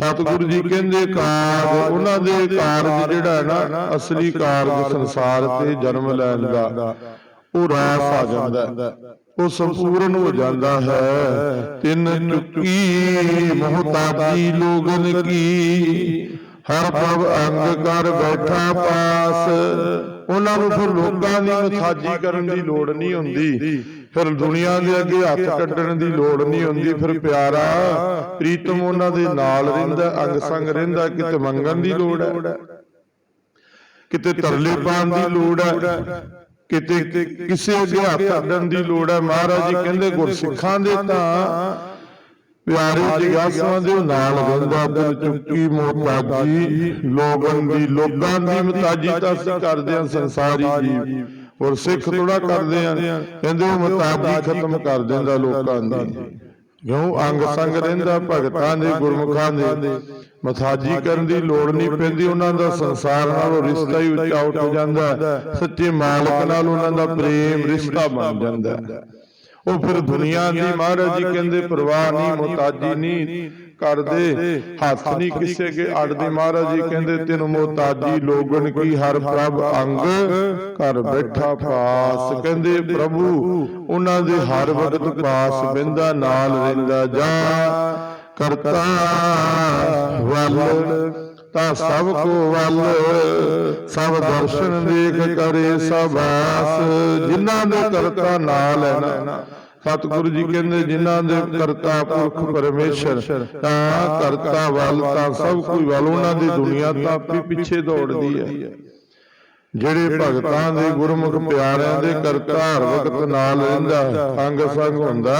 ਸਤਿਗੁਰੂ ਜੀ ਕਹਿੰਦੇ ਕਾਰਜ ਉਹਨਾਂ ਦੇ ਕਾਰਜ ਜਿਹੜਾ ਹੈ ਨਾ ਅਸਲੀ ਕਾਰਜ ਸੰਸਾਰ ਤੇ ਜਨਮ ਲੈਣ ਦਾ। ਉਹ ਰਾਸ ਆ ਜਾਂਦਾ ਹੈ। ਉਹ ਸੰਪੂਰਨ ਹੋ ਜਾਂਦਾ ਹੈ। ਤਿੰਨ ਚੁੱਕੀ ਮਹਤਾਜੀ ਲੋਗਨ ਕੀ। ਹਰ ਪ੍ਰਭ ਅੰਗ ਕਰ ਬੈਠਾ ਪਾਸ। ਉਹਨਾਂ ਨੂੰ ਫਿਰ ਲੋਕਾਂ ਦੀ ਮਥਾਜੀ ਕਰਨ ਦੀ ਲੋੜ ਨਹੀਂ ਹੁੰਦੀ। ਫਿਰ ਦੁਨੀਆ ਦੇ ਅੱਗੇ ਹੱਥ ਕੱਢਣ ਦੀ ਲੋੜ ਨਹੀਂ ਹੁੰਦੀ, ਫਿਰ ਪਿਆਰਾ ਪ੍ਰੀਤਮ ਉਹਨਾਂ ਦੇ ਨਾਲ ਰਹਿੰਦਾ, ਅੰਗ ਸੰਗ ਰਹਿੰਦਾ, ਕਿਤੇ ਮੰਗਣ ਦੀ ਲੋੜ ਹੈ। ਕਿਤੇ ਤਰਲੇ ਪਾਉਣ ਦੀ ਲੋੜ ਹੈ, ਕਿਤੇ ਕਿਸੇ ਅੱਗੇ ਹੱਥ ਅੱਡਣ ਦੀ ਲੋੜ ਹੈ। ਮਹਾਰਾਜ ਜੀ ਕਹਿੰਦੇ, ਗੁਰਸਿੱਖਾਂ ਦੇ ਤਾਂ ਪਿਆਰੇ ਜਿਗਾਸਾਂ ਦੇ ਨਾਲ ਰਹਿੰਦਾ ਦਿਲ ਚੁੱਕੀ ਮੋਤਾਜੀ ਲੋਗਨ ਦੀ, ਲੋਕਾਂ ਦੀ ਮਤਾਜੀ ਤਾਂ ਅਸੀਂ ਕਰਦੇ ਹਾਂ ਸੰਸਾਰੀ ਜੀਵ। ਔਰ ਸਿੱਖ ਥੋੜਾ ਕਰਦੇ ਆ। ਕਹਿੰਦੇ ਉਹ ਮਤਾਜੀ ਖਤਮ ਕਰ ਦਿੰਦਾ ਲੋਕਾਂ ਦੀ। ਕਿਉਂ? ਅੰਗ ਸੰਗ ਰਹਿੰਦਾ ਭਗਤਾਂ ਦੇ ਗੁਰਮੁਖਾਂ ਦੇ। ਮਥਾਜੀ ਕਰਨ ਦੀ ਲੋੜ ਨਹੀਂ ਪੈਂਦੀ ਉਹਨਾਂ ਦਾ ਸੰਸਾਰ ਨਾਲੋਂ ਰਿਸ਼ਤਾ ਹੀ ਉੱਚਾ ਉੱਠ ਜਾਂਦਾ। ਸੱਚੇ ਮਾਲਕ ਨਾਲ ਉਹਨਾਂ ਦਾ ਪ੍ਰੇਮ ਰਿਸ਼ਤਾ ਬਣ ਜਾਂਦਾ। ਉਹ ਫਿਰ ਦੁਨੀਆ ਦੀ ਮਹਾਰਾਜ ਜੀ ਕਹਿੰਦੇ ਪਰਵਾਹ ਨਹੀਂ ਮੁਤਾਜੀ ਨਹੀਂ। ਕਰਦੇ। ਹੱਥ ਨਹੀਂ ਕਿਸੇ ਕੇ ਅੜਦੇ ਮਹਾਰਾਜ ਜੀ ਕਹਿੰਦੇ ਤੈਨੂੰ ਮੋਤਾਜੀ ਲੋਗਣ ਕੀ? ਹਰ ਪ੍ਰਭ ਅੰਗ ਘਰ ਬੈਠਾ ਪਾਸ। ਕਹਿੰਦੇ ਪ੍ਰਭੂ ਉਹਨਾਂ ਦੇ ਹਰ ਵਕਤ ਪਾਸ ਬਿੰਦਾ ਨਾਲ ਰਹਿੰਦਾ ਜਾ। ਕਰਤਾ ਵੱਲ ਤਾਂ ਸਭ ਕੋ ਵੱਲ। ਸਭ ਦਰਸ਼ਨ ਦੇਖ ਕਰੇ ਸਬਾਸ ਜਿਨ੍ਹਾਂ ਦੇ ਕਰਤਾ ਨਾਲ ਹੈ ਨਾ ਸਤਿਗੁਰੂ ਜੀ ਕਹਿੰਦੇ ਜਿਨ੍ਹਾਂ ਦੇ ਕਰਤਾ ਪੁਰਖ ਪਰਮੇਸ਼ਰ ਤਾਂ ਕਰਤਾ ਵੱਲ ਤਾਂ ਸਭ ਕੋਈ ਵੱਲ ਉਹਨਾਂ ਦੀ ਦੁਨੀਆ ਤਾਂ ਆਪੇ ਪਿੱਛੇ ਦੌੜਦੀ ਹੈ। ਜਿਹੜੇ ਭਗਤਾਂ ਦੇ ਗੁਰਮੁਖ ਪਿਆਰਿਆਂ ਦੇ ਕਰਤਾ ਹਰ ਵਕਤ ਨਾਲ ਰਹਿੰਦਾ ਅੰਗ ਸੰਗ ਹੁੰਦਾ।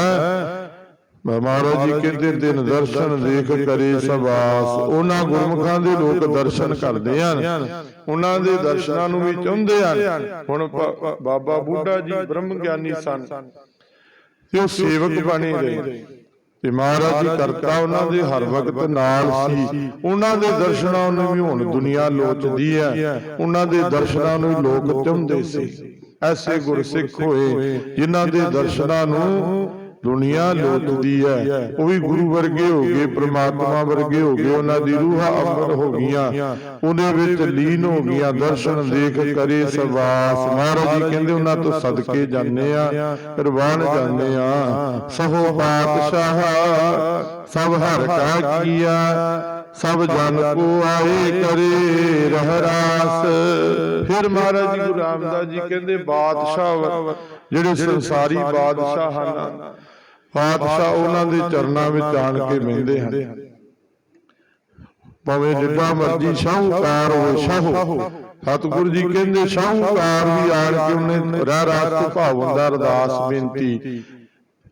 ਮਹਾਰਾਜ ਜੀ ਕਹਿੰਦੇ ਦਿਨ ਦਰਸ਼ਨ ਦੇਖ ਕਰੇ ਸਬਾਸ ਉਹਨਾਂ ਗੁਰਮੁਖਾਂ ਦੇ ਲੋਕ ਦਰਸ਼ਨ ਕਰਦੇ ਹਨ। ਉਹਨਾਂ ਦੇ ਦਰਸ਼ਨਾਂ ਨੂੰ ਵੀ ਚਾਹੁੰਦੇ ਹਨ। ਹੁਣ ਬਾਬਾ ਬੁੱਢਾ ਜੀ ਬ੍ਰਹਮ ਗਿਆਨੀ ਸਨ। ਤੇ ਉਹ ਸੇਵਕ ਬਣੇ ਰਹੇ। ਤੇ ਮਹਾਰਾਜ ਜੀ ਕਰਤਾ ਉਹਨਾਂ ਦੇ ਹਰ ਵਕਤ ਨਾਲ ਸੀ। ਉਹਨਾਂ ਦੇ ਦਰਸ਼ਨਾਂ ਨੂੰ ਵੀ ਹੁਣ ਦੁਨੀਆ ਲੋਚਦੀ ਹੈ। ਉਹਨਾਂ ਦੇ ਦਰਸ਼ਨਾਂ ਨੂੰ ਲੋਕ ਚਾਹੁੰਦੇ ਸੀ। ਐਸੇ ਗੁਰਸਿੱਖ ਹੋਏ ਜਿਨ੍ਹਾਂ ਦੇ ਦਰਸ਼ਨਾਂ ਨੂੰ ਦੁਨੀਆ ਲੋਚਦੀ ਹੈ। ਉਹ ਵੀ ਗੁਰੂ ਵਰਗੇ ਹੋ ਗਏ ਪ੍ਰਮਾਤਮਾ ਵਰਗੇ ਹੋ ਗਏ। ਉਹਨਾਂ ਦੀ ਰੂਹਾਂ ਅਮਰ ਹੋ ਗਈਆਂ। ਉਹਦੇ ਵਿੱਚ ਲੀਨ ਹੋ ਗਈਆਂ। ਦਰਸ਼ਨ ਦੇਖ ਕਰੇ ਸਵਾਸ। ਮਹਾਰਾਜ ਜੀ ਕਹਿੰਦੇ ਉਹਨਾਂ ਤੋਂ ਸਦਕੇ ਜਾਂਦੇ ਆ ਪ੍ਰਵਾਨ ਜਾਂਦੇ ਆ ਸਹੋ ਪਾਤਸ਼ਾਹ। ਸਭ ਹਰ ਕਾ ਕੀਆ ਸਭ ਜਨ ਕੋ ਆਏ ਕਰੇ ਰਹਿਰਾਸ ਫਿਰ ਮਹਾਰਾਜ ਜੀ ਗੁਰੂ ਰਾਮਦਾਸ ਜੀ ਕਹਿੰਦੇ ਬਾਦਸ਼ਾਹ ਜਿਹੜੇ ਸੰਸਾਰੀ ਬਾਦਸ਼ਾਹ ਹਨ। ਬਾਦਸ਼ਾਹ ਉਹਨਾਂ ਦੇ ਚਰਨਾਂ ਵਿੱਚ ਆਣ ਕੇ ਮਿਲਦੇ ਹਨ। ਭਾਵੇਂ ਜਿੱਡਾ ਮਰਜ਼ੀ ਸ਼ਾਹੂਕਾਰ ਹੋਵੇ ਸ਼ਾਹੂ। ਸਤਿਗੁਰੂ ਜੀ ਕਹਿੰਦੇ ਸ਼ਾਹੂਕਾਰ ਵੀ ਆਣ ਕੇ ਉਹਨੇ ਰਹਿ ਰਾਸ ਤੋਂ ਭਾਵ ਹੁੰਦਾ ਅਰਦਾਸ ਬੇਨਤੀ।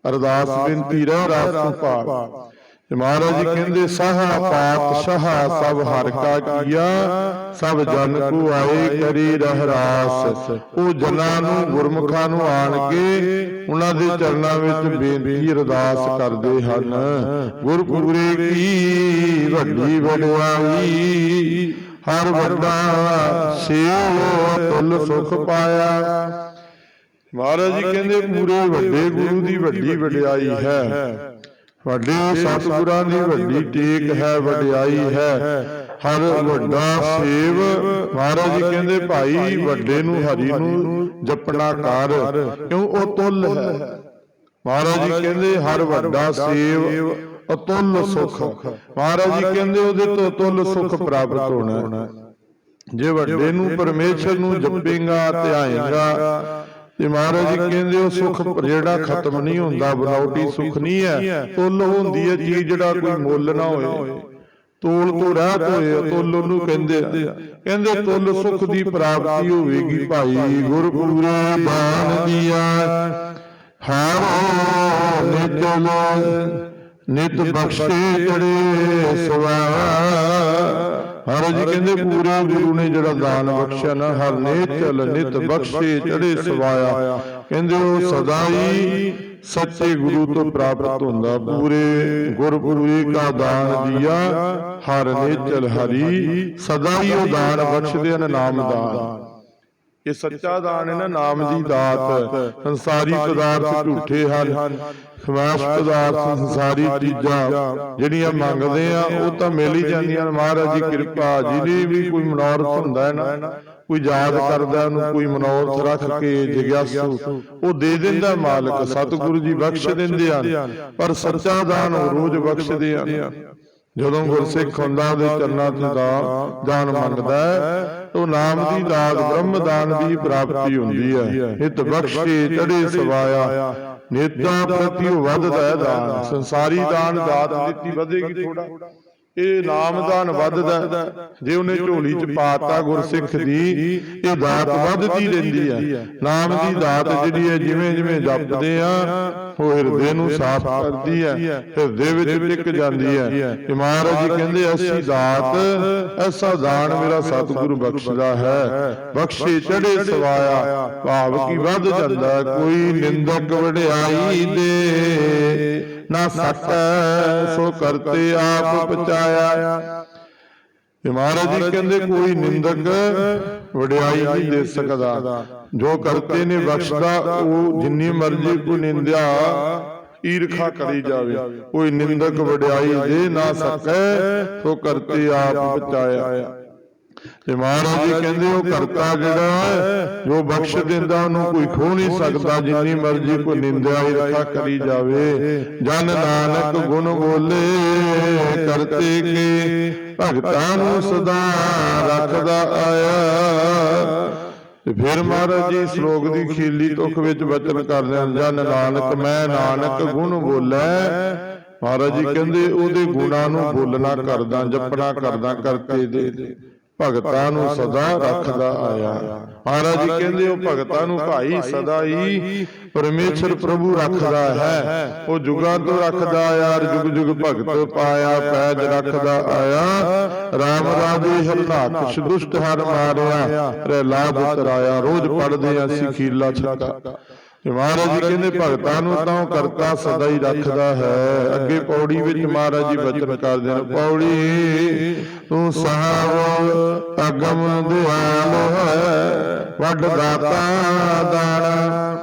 ਅਰਦਾਸ ਬੇਨਤੀ ਰਹਿ ਰਾਸ ਤੋਂ ਭਾਵ। ਤੇ ਮਹਾਰਾਜ ਜੀ ਕਹਿੰਦੇ ਸਾਹਾ ਪਾਤਸ਼ਾਹ ਸਭ ਹਰ ਕਾ ਕੀਆ ਸਭ ਜਨ ਕੋ ਆਏ ਕਰੀ ਰਹਿਰਾਸ ਉਹ ਜਨਾਂ ਨੂੰ ਗੁਰਮੁਖਾਂ ਨੂੰ ਆਣ ਕੇ ਉਹਨਾਂ ਦੇ ਚਰਨਾਂ ਵਿੱਚ ਬੇਨਤੀ ਅਰਦਾਸ ਕਰਦੇ ਹਨ। ਗੁਰਪੁਰੇ ਕੀ ਵੱਡੀ ਵਡਿਆਈ ਹਰ ਵੱਡਾ ਸੇਵ ਤੁਲ ਸੁਖ ਪਾਇਆ। ਮਹਾਰਾਜ ਜੀ ਕਹਿੰਦੇ ਪੂਰੇ ਵੱਡੇ ਗੁਰੂ ਦੀ ਵੱਡੀ ਵਡਿਆਈ ਹੈ। ਵੱਡੇ ਸਤਿਗੁਰਾਂ ਦੀ ਵੱਡੀ ਟੇਕ ਹੈ ਵਡਿਆਈ ਹੈ। ਹਰ ਵੱਡਾ ਸੇਵ ਮਹਾਰਾਜ ਜੀ ਕਹਿੰਦੇ ਭਾਈ ਵੱਡੇ ਨੂੰ ਹਰੀ ਨੂੰ ਜਪਣਾ ਕਰ। ਕਿਉਂ? ਉਹ ਤੁਲ ਹੈ। ਮਹਾਰਾਜ ਜੀ ਕਹਿੰਦੇ ਹਰ ਵੱਡਾ ਸੇਵ ਅਤੁੱਲ ਸੁਖ। ਮਹਾਰਾਜ ਜੀ ਕਹਿੰਦੇ ਉਹਦੇ ਤੋਂ ਅਤੁੱਲ ਸੁਖ ਪ੍ਰਾਪਤ ਹੋਣਾ। ਜੇ ਵੱਡੇ ਨੂੰ ਪਰਮੇਸ਼ਰ ਨੂੰ ਜਪੇਗਾ ਧਿਆਏਗਾ ਤੇ ਮਹਾਰਾਜ ਜੀ ਕਹਿੰਦੇ ਉਹ ਸੁਖ ਜਿਹੜਾ ਖਤਮ ਨਹੀਂ ਹੁੰਦਾ ਬਨੌਟੀ ਸੁਖ ਨਹੀਂ ਹੈ। ਤੁੱਲ ਹੁੰਦੀ ਹੈ ਚੀਜ਼ ਜਿਹੜਾ ਕੋਈ ਮੁੱਲ ਨਾ ਹੋਏ। ਤੋਲ ਤੋਂ ਰਹਿਤ ਹੋਏ ਤੁੱਲ ਉਹਨੂੰ ਕਹਿੰਦੇ ਕਹਿੰਦੇ ਤੁੱਲ ਸੁਖ ਦੀ ਪ੍ਰਾਪਤੀ ਹੋਵੇਗੀ ਭਾਈ ਗੁਰਪੂਰੇ ਬਾਣ ਦੀਆ। ਹਾਰੋ ਨਿਤਨ ਨਿਤ ਬਖਸ਼ੇ ਜੜੇ ਸਵਾ। ਹਰ ਜੀ ਕਹਿੰਦੇ ਪੂਰੇ ਗੁਰੂ ਨੇ ਜਿਹੜਾ ਦਾਨ ਬਖਸ਼ਿਆ ਨਾ ਹਰ ਨੇ ਚਲ ਨਿਤ ਬਖਸ਼ੇ ਚੜੇ ਸਵਾਇਆ। ਕਹਿੰਦੇ ਉਹ ਸਦਾ ਹੀ ਸੱਚੇ ਗੁਰੂ ਤੋਂ ਪ੍ਰਾਪਤ ਹੁੰਦਾ। ਪੂਰੇ ਗੁਰਪੂਰੇ ਕਾ ਦਾਨ ਦਿਆ ਹਰ ਨੇ ਚਲ ਹਰੀ ਸਦਾ ਹੀ ਉਹ ਦਾਨ ਬਖਸ਼ਦੇ ਹਨ ਨਾਮ ਦਾਨ। ਇਹ ਸੱਚਾ ਦਾਨ ਹੈ ਨਾ ਨਾਮ ਦੀ ਦਾਤ। ਸੰਸਾਰੀ ਪਦਾਰਥ ਝੂਠੇ ਹਨ। ਖਵਾਸ਼ ਪਦਾਰਥ, ਸੰਸਾਰੀ ਚੀਜ਼ਾਂ ਜਿਹੜੀਆਂ ਮੰਗਦੇ ਆ, ਉਹ ਤਾਂ ਮਿਲ ਹੀ ਜਾਂਦੀਆਂ ਮਹਾਰਾਜ ਦੀ ਕਿਰਪਾ ਜਿਹਦੀ ਵੀ ਕੋਈ ਮਨੋਰਥ ਹੁੰਦਾ ਹੈ ਨਾ। ਕੋਈ ਯਾਦ ਕਰਦਾ, ਉਹਨੂੰ ਕੋਈ ਮਨੋਰਥ ਰੱਖ ਕੇ ਜਿਗਿਆਸੂ, ਉਹ ਦੇ ਦਿੰਦਾ ਮਾਲਕ, ਸਤਿਗੁਰੂ ਜੀ ਬਖਸ਼ ਦਿੰਦੇ ਹਨ, ਪਰ ਸੱਚਾ ਦਾਨ ਉਹ ਰੋਜ਼ ਬਖਸ਼ਦੇ ਹਨ। ਜਦੋਂ ਗੁਰਸਿੱਖ ਹੁੰਦਾ, ਉਹਦੇ ਚਰਨਾਂ 'ਚ ਦਾ ਦਾਨ ਮੰਗਦਾ ਉਹ ਨਾਮ ਦੀ ਦਾਤ, ਬ੍ਰਹਮ ਦਾਨ ਦੀ ਪ੍ਰਾਪਤੀ ਹੁੰਦੀ ਹੈ। ਹਿਤ ਬਖਸ਼ੇ ਚੜੇ ਸਵਾਇਆ ਨੇਤਾ ਪ੍ਰਤੀ ਉਹ ਵੱਧਦਾ ਹੈ ਦਾਨ ਸੰਸਾਰੀ ਦਾਨ ਦਾਤ ਦਿੱਤੀ ਵਧੇਗੀ ਥੋੜਾ ਇਹ ਨਾਮਦਾਨ ਵੱਧਦਾ। ਜੇ ਉਹਨੇ ਝੋਲੀ ਚ ਪਾਤਾ ਗੁਰਸਿੱਖ ਦੀ ਇਹ ਦਾਤ ਵੱਧਦੀ ਰਹਿੰਦੀ ਹੈ। ਨਾਮ ਦੀ ਦਾਤ ਜਿਹੜੀ ਹੈ ਜਿਵੇਂ ਜਿਵੇਂ ਜਪਦੇ ਆ ਉਹ ਹਿਰਦੇ ਨੂੰ ਸਾਫ਼ ਕਰਦੀ ਹੈ। ਹਿਰਦੇ ਵਿੱਚ ਟਿਕ ਜਾਂਦੀ ਹੈ। ਤੇ ਮਹਾਰਾਜ ਜੀ ਕਹਿੰਦੇ ਐਸੀ ਦਾਤ ਐਸਾ ਦਾਨ ਮੇਰਾ ਸਤਿਗੁਰੂ ਬਖਸ਼ਦਾ ਹੈ। ਬਖਸ਼ੇ ਚੜੇ ਸਵਾਇਆ। ਭਾਵ ਕੀ ਵੱਧ ਜਾਂਦਾ। ਕੋਈ ਨਿੰਦਕ ਵਡਿਆਈ ਦੇ। ਨਾ ਸਕੈ ਸੋ ਕਰਤੇ ਆਪ ਪਚਾਇਆ ਮਹਾਰਾਜ ਜੀ ਕਹਿੰਦੇ ਕੋਈ ਨਿੰਦਕ ਵਡਿਆਈ ਨਹੀਂ ਦੇ ਸਕਦਾ। ਜੋ ਕਰਤੇ ਨੇ ਬਖਸ਼ਦਾ ਉਹ ਜਿੰਨੀ ਮਰਜ਼ੀ ਕੋ ਨਿੰਦਿਆ ਈਰਖਾ ਕਰੀ ਜਾਵੇ। ਕੋਈ ਨਿੰਦਕ ਵਡਿਆਈ ਦੇ ਨਾ ਸਕੈ ਸੋ ਕਰਤੇ ਆਪ ਬਚਾਇਆ। ਤੇ ਮਹਾਰਾਜ ਜੀ ਕਹਿੰਦੇ ਉਹ ਕਰਤਾ ਜਿਹੜਾ ਜੋ ਬਖਸ਼ ਦਿੰਦਾ ਉਹਨੂੰ ਕੋਈ ਖੋ ਨਹੀਂ ਸਕਦਾ ਜਿੰਨੀ ਮਰਜ਼ੀ ਕੋਈ ਨਿੰਦਿਆ ਈਰਖਾ ਕਰੀ ਜਾਵੇ। ਜਨ ਨਾਨਕ ਗੁਣ ਬੋਲੇ ਕਰਤੇ ਕੇ ਭਗਤਾਂ ਨੂੰ ਸਦਾ ਰੱਖਦਾ ਆਇਆ। ਤੇ ਫਿਰ ਮਹਾਰਾਜ ਜੀ ਸ਼ਲੋਕ ਦੀ ਖੀਲੀ ਤੁਖ ਵਿੱਚ ਬਚਨ ਕਰਦੇ ਹਨ। ਜਨ ਨਾਨਕ ਮੈਂ ਨਾਨਕ ਗੁਣ ਬੋਲੇ। ਮਹਾਰਾਜ ਜੀ ਕਹਿੰਦੇ ਉਹਦੇ ਗੁਣਾਂ ਨੂੰ ਬੋਲਣਾ ਕਰਦਾ ਜਪਣਾ ਕਰਦਾ ਕਰਤੇ ਦੇ। ਭਗਤਾਂ ਨੂੰ ਸਦਾ ਰੱਖਦਾ ਆਇਆ। ਮਹਾਰਾਜ ਜੀ ਕਹਿੰਦੇ ਉਹ ਭਗਤਾਂ ਨੂੰ ਭਾਈ ਸਦਾ ਹੀ ਪਰਮੇਸ਼ਰ ਪ੍ਰਭੂ ਰੱਖਦਾ ਹੈ। ਉਹ ਜੁਗਾਂ ਤੋਂ ਰੱਖਦਾ ਆਇਆ ਜੁਗ ਜੁਗ ਭਗਤ ਪਾਇਆ ਪੈਜ ਰੱਖਦਾ ਆਇਆ। ਰਾਮ ਰਾਜੇ ਹਰਨਾਕਸ਼ ਦੁਸ਼ਟ ਹਰ ਮਾਰਿਆ। ਪ੍ਰਹਿਲਾਦ ਉਤਰਾਇਆ ਰੋਜ਼ ਪੜਦੇ ਅਸੀਂ ਖੀਲਾ ਛੱਕਾ। ਤੇ ਮਹਾਰਾਜ ਜੀ ਕਹਿੰਦੇ ਭਗਤਾਂ ਨੂੰ ਤਾਂ ਉਹ ਕਰਤਾ ਸਦਾ ਹੀ ਰੱਖਦਾ ਹੈ। ਅੱਗੇ ਪੌੜੀ ਵਿੱਚ ਮਹਾਰਾਜ ਜੀ ਬਚਨ ਕਰਦੇ ਨੇ ਪੌੜੀ ਤੂੰ ਸਾਹਿਬ ਅਗਮ ਦਿਆਲ ਹੈ। ਵੱਡ ਦਾਤਾ ਦਾਣਾ।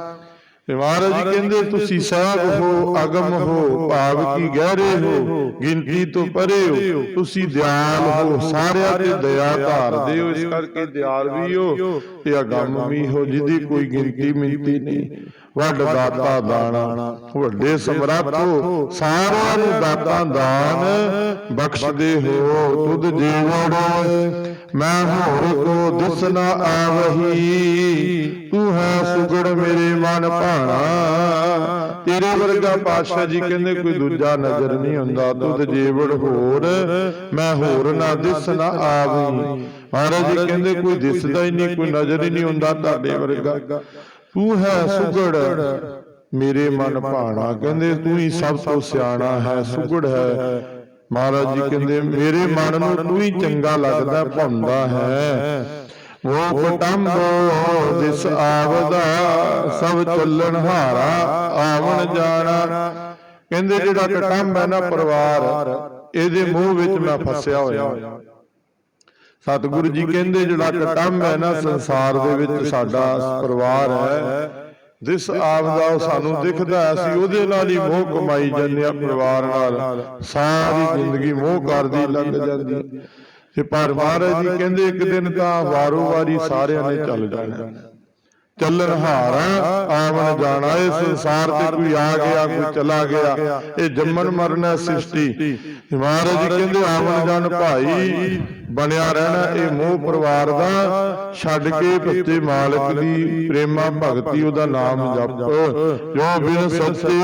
ਤੇ ਮਹਾਰਾਜ ਜੀ ਕਹਿੰਦੇ ਤੁਸੀਂ ਸਾਹਿਬ ਹੋ ਅਗਮ ਹੋ ਭਾਵ ਕੀ ਗਹਿਰੇ ਹੋ ਗਿਣਤੀ ਤੋਂ ਪਰੇ ਹੋ ਤੁਸੀਂ ਦਿਆਲ ਹੋ ਸਾਰਿਆਂ ਤੇ ਦਇਆ ਧਾਰਦੇ ਹੋ ਇਸ ਕਰਕੇ ਦਿਆਲ ਵੀ ਹੋ ਤੇ ਅਗੰਮ ਵੀ ਹੋ ਜਿਹਦੀ ਕੋਈ ਗਿਣਤੀ ਮਿੰਤੀ ਨਹੀਂ। ਵੱਡ ਦਾਤਾ ਦਾਣਾ ਵੱਡੇ ਸਮਰੱਥ ਸਾਰਿਆਂ ਨੂੰ ਦਾਤਾ ਦਾਨ ਬਖਸ਼ਦੇ ਹੋ ਤੁਧ ਜੀਵੜ ਮੈਂ ਹੋਰ ਕੋ ਦਿਸ ਨਾ ਆਵਹੀ। ਤੂੰ ਹੈ ਸੁਗੜ ਮੇਰੇ ਮਨ ਭਾਣਾ। ਤੇਰੇ ਵਰਗਾ ਪਾਤਸ਼ਾਹ ਜੀ ਕਹਿੰਦੇ ਕੋਈ ਦੂਜਾ ਨਜ਼ਰ ਨਹੀਂ ਹੁੰਦਾ ਤੁਧ ਜੀਵੜ ਹੋਰ। ਮੈਂ ਹੋਰ ਨਾ ਦਿਸ ਨਾ ਆਵੀ ਮਹਾਰਾਜ ਜੀ ਕਹਿੰਦੇ ਕੋਈ ਦਿਸਦਾ ਹੀ ਨਹੀਂ ਕੋਈ ਨਜ਼ਰ ਹੀ ਨਹੀਂ ਹੁੰਦਾ ਤੁਹਾਡੇ ਵਰਗਾ। ਤੂੰ ਹੈ ਸੁਗੜ। ਮੇਰੇ ਮਨ ਭਾਣਾ ਕਹਿੰਦੇ ਤੂੰ ਹੀ ਸਭ ਤੋਂ ਸਿਆਣਾ ਹੈ ਸੁਗੜ ਹੈ। ਮਹਾਰਾਜ ਜੀ ਕਹਿੰਦੇ ਮੇਰੇ ਮਨ ਨੂੰ ਤੂੰ ਹੀ ਚੰਗਾ ਲੱਗਦਾ ਭਾਉਂਦਾ ਹੈ। ਉਹ ਕਟੰਬੋ ਜਿਸ ਆਵਦਾ ਸਭ ਚੱਲਣ ਹਾਰਾ ਆਵਣ ਜਾਣਾ। ਕਹਿੰਦੇ ਜਿਹੜਾ ਕਟੰਬ ਹੈ ਨਾ ਪਰਿਵਾਰ ਇਹਦੇ ਮੂੰਹ ਵਿੱਚ ਮੈਂ ਫਸਿਆ ਹੋਇਆ। ਸਤਿਗੁਰੂ ਜੀ ਕਹਿੰਦੇ ਜਿਹੜਾ ਕਟੰਬ ਹੈ ਨਾ ਸੰਸਾਰ ਦੇ ਵਿੱਚ ਸਾਡਾ ਪਰਿਵਾਰ ਹੈ। ਜਿਸ ਆਪ ਦਾ ਉਹ ਸਾਨੂੰ ਦਿਖਦਾ ਅਸੀਂ ਉਹਦੇ ਨਾਲ ਹੀ ਮੋਹ ਕਮਾਈ ਜਾਂਦੇ ਆ ਪਰਿਵਾਰ ਨਾਲ। ਸਾਰੀ ਜ਼ਿੰਦਗੀ ਮੋਹ ਕਰਦੀ ਲੰਘ ਜਾਂਦੀ। ਤੇ ਪਰ ਮਹਾਰਾਜ ਜੀ ਕਹਿੰਦੇ ਇੱਕ ਦਿਨ ਤਾਂ ਵਾਰੋ ਵਾਰੀ ਸਾਰਿਆਂ ਨੇ ਚੱਲ ਜਾਣਾ। ਚੱਲਣ ਹਾਰਾ ਆਵਣ ਜਾਣਾ ਇਹ ਸੰਸਾਰ ਤੇ ਕੋਈ ਆ ਗਿਆ ਕੋਈ ਚਲਾ ਗਿਆ। ਇਹ ਜੰਮਨ ਮਰਨਾ ਸ੍ਰਿਸ਼ਟੀ। ਮਹਾਰਾਜ ਜੀ ਕਹਿੰਦੇ ਆਵਣ ਜਾਣ ਭਾਈ ਬਣਿਆ ਰਹਿਣਾ ਇਹ ਮੋਹ ਪਰਿਵਾਰ ਦਾ। ਛੱਡ ਕੇ ਬੱਚੇ ਮਾਲਕ ਦੀ ਪ੍ਰੇਮਾ ਭਗਤੀ ਉਹਦਾ ਨਾਮ ਜਪ। ਜੋ ਬਿਨ ਸੱਚੇ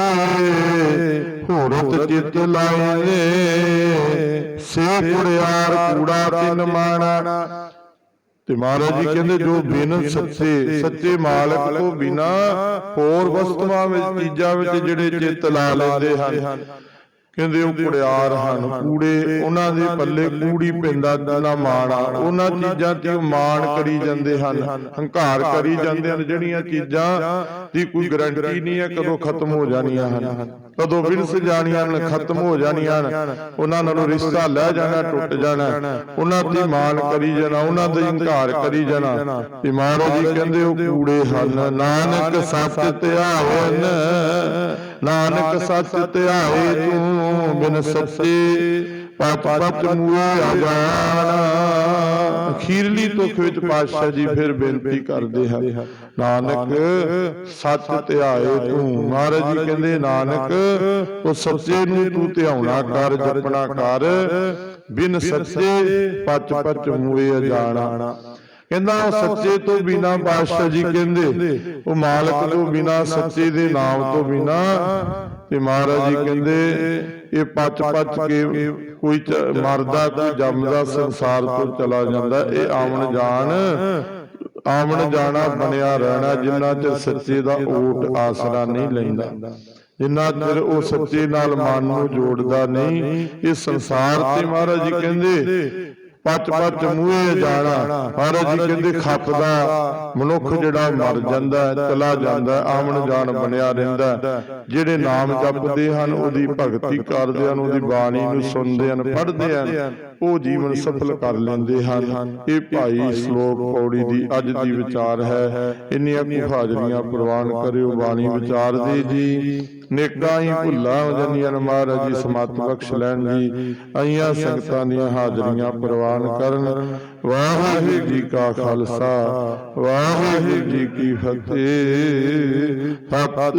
ਹੋਰਤ ਚਿੱਤ ਲਾਏ ਸੇ ਕੁੜਿਆਰ ਕੂੜਾ ਤਿੰਨ ਮਾਣਾ। ਤੇ ਮਹਾਰਾਜ ਜੀ ਕਹਿੰਦੇ ਜੋ ਬਿਨ ਸੱਚੇ ਸੱਚੇ ਮਾਲਕ ਤੋਂ ਬਿਨਾ ਹੋਰ ਵਸਤੂਆਂ ਵਿੱਚ ਚੀਜ਼ਾਂ ਵਿੱਚ ਜਿਹੜੇ ਚਿੱਤ ਲਾ ਲੈਂਦੇ ਹਨ। ਕਹਿੰਦੇ ਉਹ ਕੁੜਿਆਰ ਹਨ ਕੂੜੇ ਉਹਨਾਂ ਦੇ ਪੱਲੇ ਕੂੜੀ ਪੈਂਦਾ ਨਾ ਮਾਣ ਉਹਨਾਂ ਚੀਜ਼ਾਂ ਤੇ ਮਾਣ ਕਰੀ ਜਾਂਦੇ ਹਨ। ਹੰਕਾਰ ਕਰੀ ਜਾਂਦੇ ਹਨ ਜਿਹੜੀਆਂ ਚੀਜ਼ਾਂ ਦੀ ਕੋਈ ਗਾਰੰਟੀ ਨਹੀਂ ਹੈ ਕਦੋਂ ਖਤਮ ਹੋ ਜਾਣੀਆਂ ਹਨ। ਕਦੋਂ ਵਿਰਸ ਜਾਣੀਆਂ ਖਤਮ ਹੋ ਜਾਣੀਆਂ ਉਹਨਾਂ ਨਾਲੋਂ ਰਿਸ਼ਤਾ ਲੈ ਜਾਣਾ, ਟੁੱਟ ਜਾਣਾ। ਉਹਨਾਂ ਦੀ ਮਾਣ ਕਰੀ ਜਾਣਾ, ਉਹਨਾਂ ਦਾ ਹੰਕਾਰ ਕਰੀ ਜਾਣਾ। ਤੇ ਜੀ ਕਹਿੰਦੇ ਉਹ ਕੂੜੇ ਹਨ। ਨਾਨਕ ਸੱਚ ਧਿਆਵਨ ਨਾਨਕ ਸੱਚ ਧਿਆਵੇ ਤੂੰ, ਬਿਨ ਸੱਚੇ ਪਤ ਪਤ ਮੂਏ ਜਾਣਾ। ਅਖੀਰਲੀ ਤੁਖ ਵਿੱਚ ਪਾਤਸ਼ਾਹ ਜੀ ਫਿਰ ਬੇਨਤੀ ਕਰਦੇ ਹਨ। ਨਾਨਕ ਸੱਚ ਧਿਆਏ ਤੂੰ ਮਹਾਰਾਜ ਜੀ ਕਹਿੰਦੇ ਨਾਨਕ ਉਹ ਸੱਚੇ ਨੂੰ ਤੂੰ ਧਿਆਉਣਾ ਕਰ ਜਪਣਾ ਕਰ। ਬਿਨ ਸੱਚੇ ਪਚ ਪਚ ਮੂਏ ਜਾਣਾ ਕਹਿੰਦਾ ਉਹ ਸੱਚੇ ਤੋਂ ਬਿਨਾ ਬਾਦਸ਼ਾਹ ਜੀ ਕਹਿੰਦੇ ਉਹ ਮਾਲਕ ਤੋਂ ਬਿਨਾ ਸੱਚੇ ਦੇ ਨਾਮ ਤੋਂ ਬਿਨਾ। ਤੇ ਮਹਾਰਾਜ ਜੀ ਕਹਿੰਦੇ ਇਹ ਪਚ ਪਚ ਕੇ ਕੋਈ ਮਰਦਾ, ਕੋਈ ਜੰਮਦਾ, ਸੰਸਾਰ ਤੋਂ ਚਲਾ ਜਾਂਦਾ, ਇਹ ਆਵਣ ਜਾਣ। ਆਵਣ ਜਾਣਾ, ਬਣਿਆ ਰਹਿਣਾ, ਜਿੰਨਾ ਚਿਰ ਸੱਚੇ ਦਾ ਓਟ ਆਸਰਾ ਨਹੀਂ ਲੈਂਦਾ। ਜਿੰਨਾ ਚਿਰ ਉਹ ਸੱਚੇ ਨਾਲ ਮਨ ਨੂੰ ਜੋੜਦਾ ਨਹੀਂ ਇਹ ਸੰਸਾਰ ਤੇ ਮਹਾਰਾਜ ਜੀ ਕਹਿੰਦੇ ਪੱਚ ਪੱਚ ਮੂਹੇ ਜਾਣਾ। ਮਹਾਰਾਜ ਜੀ ਕਹਿੰਦੇ ਖੱਪਦਾ। ਮਨੁੱਖ ਜਿਹੜਾ ਮਰ ਜਾਂਦਾ ਚਲਾ ਜਾਂਦਾ ਹੈ, ਆਮਣ ਜਾਣ ਬਣਿਆ ਰਹਿੰਦਾ। ਜਿਹੜੇ ਨਾਮ ਜਪਦੇ ਹਨ ਉਹਦੀ ਭਗਤੀ ਕਰਦੇ ਹਨ ਉਹਦੀ ਬਾਣੀ ਨੂੰ ਸੁਣਦੇ ਹਨ ਪੜ੍ਹਦੇ ਹਨ। ਉਹ ਜੀਵਨ ਸਫਲ ਕਰ ਲੈਂਦੇ ਹਨ। ਇਹ ਭਾਈ ਸ਼ਲੋਕ ਪੌੜੀ ਦੀ ਅੱਜ ਦੀ ਵਿਚਾਰ ਹੈ। ਇੰਨੀਆਂ ਕੁ ਹਾਜ਼ਰੀਆਂ ਪ੍ਰਵਾਨ ਕਰਿਓ ਬਾਣੀ ਵਿਚਾਰ ਦੇ ਜੀ। ਨੇਕਾਂ ਹੀ ਭੁੱਲਾਂ ਹੋ ਜਾਂਦੀਆਂ ਨੇ ਮਹਾਰਾਜ ਜੀ ਸਮਤ ਬਖਸ਼ ਲੈਣ ਜੀ। ਆਈਆਂ ਸੰਗਤਾਂ ਦੀਆਂ ਹਾਜ਼ਰੀਆਂ ਪ੍ਰਵਾਨ ਕਰਨ। ਵਾਹਿਗੁਰੂ ਜੀ ਕਾ ਖਾਲਸਾ। ਵਾਹਿਗੁਰੂ ਜੀ ਕੀ ਫਤਿਹ। ਸਤਿ